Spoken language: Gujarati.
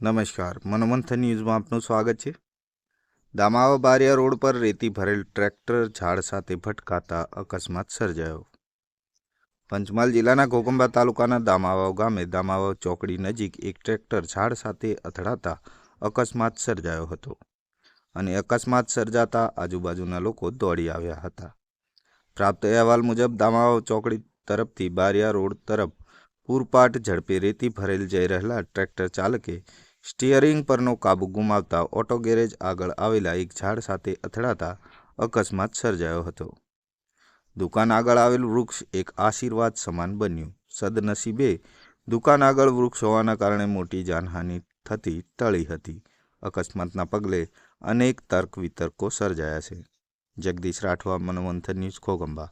નમસ્કાર. મનોમંથન ન્યૂઝમાં આપનું સ્વાગત છે. દામાવા બારિયા રોડ પર રેતી ભરેલ ટ્રેક્ટર ઝાડ સાથે ભટકાતા અકસ્માત સર્જાયો. પંચમહાલ જિલ્લાના ઘોકંબા તાલુકાના દામાવાવ ગામે દામાવાવ ચોકડી નજીક એક ટ્રેક્ટર ઝાડ સાથે અથડાતા અકસ્માત સર્જાયો હતો અને અકસ્માત સર્જાતા આજુબાજુના લોકો દોડી આવ્યા હતા. પ્રાપ્ત અહેવાલ મુજબ દામાવાવ ચોકડી તરફથી બારિયા રોડ તરફ પૂરપાટ ઝડપે રેતી ભરેલ જઈ રહેલા ટ્રેક્ટર ચાલકે સ્ટિયરિંગ પરનો કાબુ ગુમાવતા ઓટો ગેરેજ આગળ આવેલા એક ઝાડ સાથે અથડાતા અકસ્માત સર્જાયો હતો. દુકાન આગળ આવેલ વૃક્ષ એક આશીર્વાદ સમાન બન્યું. સદનસીબે દુકાન આગળ વૃક્ષ હોવાના કારણે મોટી જાનહાનિ થતી ટળી હતી. અકસ્માતના પગલે અનેક તર્ક વિતર્કો સર્જાયા છે. જગદીશ રાઠવા, મનોમંથન ન્યૂઝ ખોગંબા.